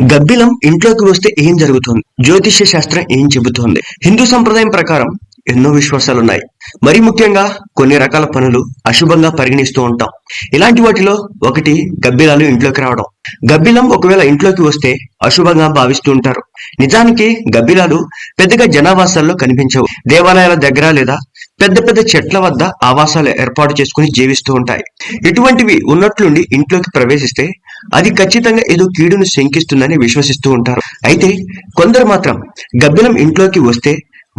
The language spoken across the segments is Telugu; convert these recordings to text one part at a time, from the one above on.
గబ్బిలం ఇంట్లోకి వస్తే ఏం జరుగుతుంది? జ్యోతిష్య శాస్త్రం ఏం చెబుతోంది? హిందూ సంప్రదాయం ప్రకారం ఎన్నో విశ్వాసాలు ఉన్నాయి మరి ముఖ్యంగా కొన్ని రకాల పనులు అశుభంగా పరిగణిస్తూ ఉంటాం. ఇలాంటి వాటిలో ఒకటి గబ్బిలాలు ఇంట్లోకి రావడం. గబ్బిలం ఒకవేళ ఇంట్లోకి వస్తే అశుభంగా భావిస్తూ ఉంటారు. నిజానికి గబ్బిలాలు పెద్దగా జనావాసాల్లో కనిపించవు. దేవాలయాల దగ్గర లేదా పెద్ద పెద్ద చెట్ల వద్ద ఆవాసాలు ఏర్పాటు చేసుకుని జీవిస్తూ ఉంటాయి. ఇటువంటివి ఉన్నట్లుండి ఇంట్లోకి ప్రవేశిస్తే అది ఖచ్చితంగా ఏదో కీడును శంకిస్తుందని విశ్వసిస్తూ ఉంటారు. అయితే కొందరు మాత్రం గబ్బిలం ఇంట్లోకి వస్తే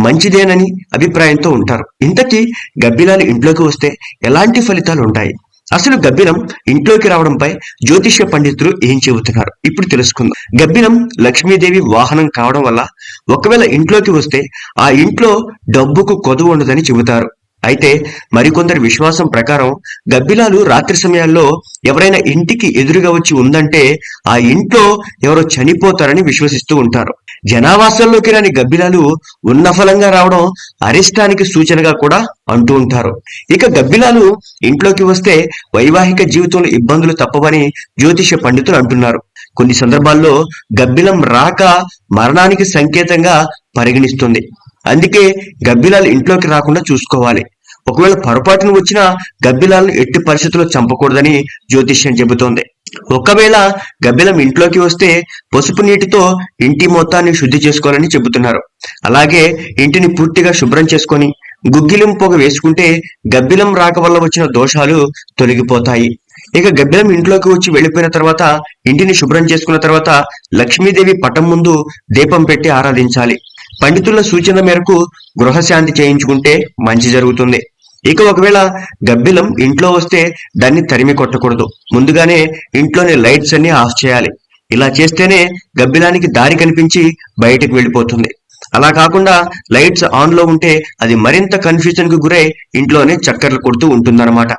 మంచిదేనని అభిప్రాయంతో ఉంటారు. ఇంతకీ గబ్బిలాలు ఇంట్లోకి వస్తే ఎలాంటి ఫలితాలు ఉంటాయి అసలు గబ్బిలం ఇంట్లోకి రావడంపై జ్యోతిష్య పండితులు ఏం చెబుతున్నారు? ఇప్పుడు తెలుసుకుందాం. గబ్బిలం లక్ష్మీదేవి వాహనం కావడం వల్ల ఒకవేళ ఇంట్లోకి వస్తే ఆ ఇంట్లో డబ్బుకు కొదువు ఉండదని చెబుతారు. అయితే మరికొందరి విశ్వాసం ప్రకారం గబ్బిలాలు రాత్రి సమయాల్లో ఎవరైనా ఇంటికి ఎదురుగా వచ్చి ఉందంటే ఆ ఇంట్లో ఎవరో చనిపోతారని విశ్వసిస్తూ ఉంటారు. జనావాసంలోకి రాని గబ్బిలాలు ఉన్న ఫలంగా రావడం అరిష్టానికి సూచనగా కూడా అంటూ ఉంటారు. ఇక గబ్బిలాలు ఇంట్లోకి వస్తే వైవాహిక జీవితంలో ఇబ్బందులు తప్పవని జ్యోతిష పండితులు అంటున్నారు. కొన్ని సందర్భాల్లో గబ్బిలం రాక మరణానికి సంకేతంగా పరిగణిస్తుంది. అందుకే గబ్బిలాలు ఇంట్లోకి రాకుండా చూసుకోవాలి. ఒకవేళ పొరపాటున వచ్చిన గబ్బిలాలను ఎట్టి పరిస్థితుల్లో చంపకూడదని జ్యోతిష్యం చెబుతోంది. ఒకవేళ గబ్బిలం ఇంట్లోకి వస్తే పసుపు నీటితో ఇంటి మొత్తాన్ని శుద్ధి చేసుకోవాలని చెబుతున్నారు. అలాగే ఇంటిని పూర్తిగా శుభ్రం చేసుకొని గుగ్గిలం పొగ వేసుకుంటే గబ్బిలం రాక వల్ల వచ్చిన దోషాలు తొలగిపోతాయి. ఇక గబ్బిలం ఇంట్లోకి వచ్చి వెళ్ళిపోయిన తర్వాత ఇంటిని శుభ్రం చేసుకున్న తర్వాత లక్ష్మీదేవి పటం ముందు దీపం పెట్టి ఆరాధించాలి. పండితుల సూచన మేరకు గృహశాంతి చేయించుకుంటే మంచి జరుగుతుంది. ఇక ఒకవేళ గబ్బిలం ఇంట్లో వస్తే దాన్ని తరిమి కొట్టకూడదు. ముందుగానే ఇంట్లోని లైట్స్ అన్ని ఆఫ్ చేయాలి. ఇలా చేస్తేనే గబ్బిలానికి దారి కనిపించి బయటకు వెళ్ళిపోతుంది. అలా కాకుండా లైట్స్ ఆన్లో ఉంటే అది మరింత కన్ఫ్యూజన్కు గురై ఇంట్లోనే చక్కర్లు కొడుతూ ఉంటుందన్నమాట.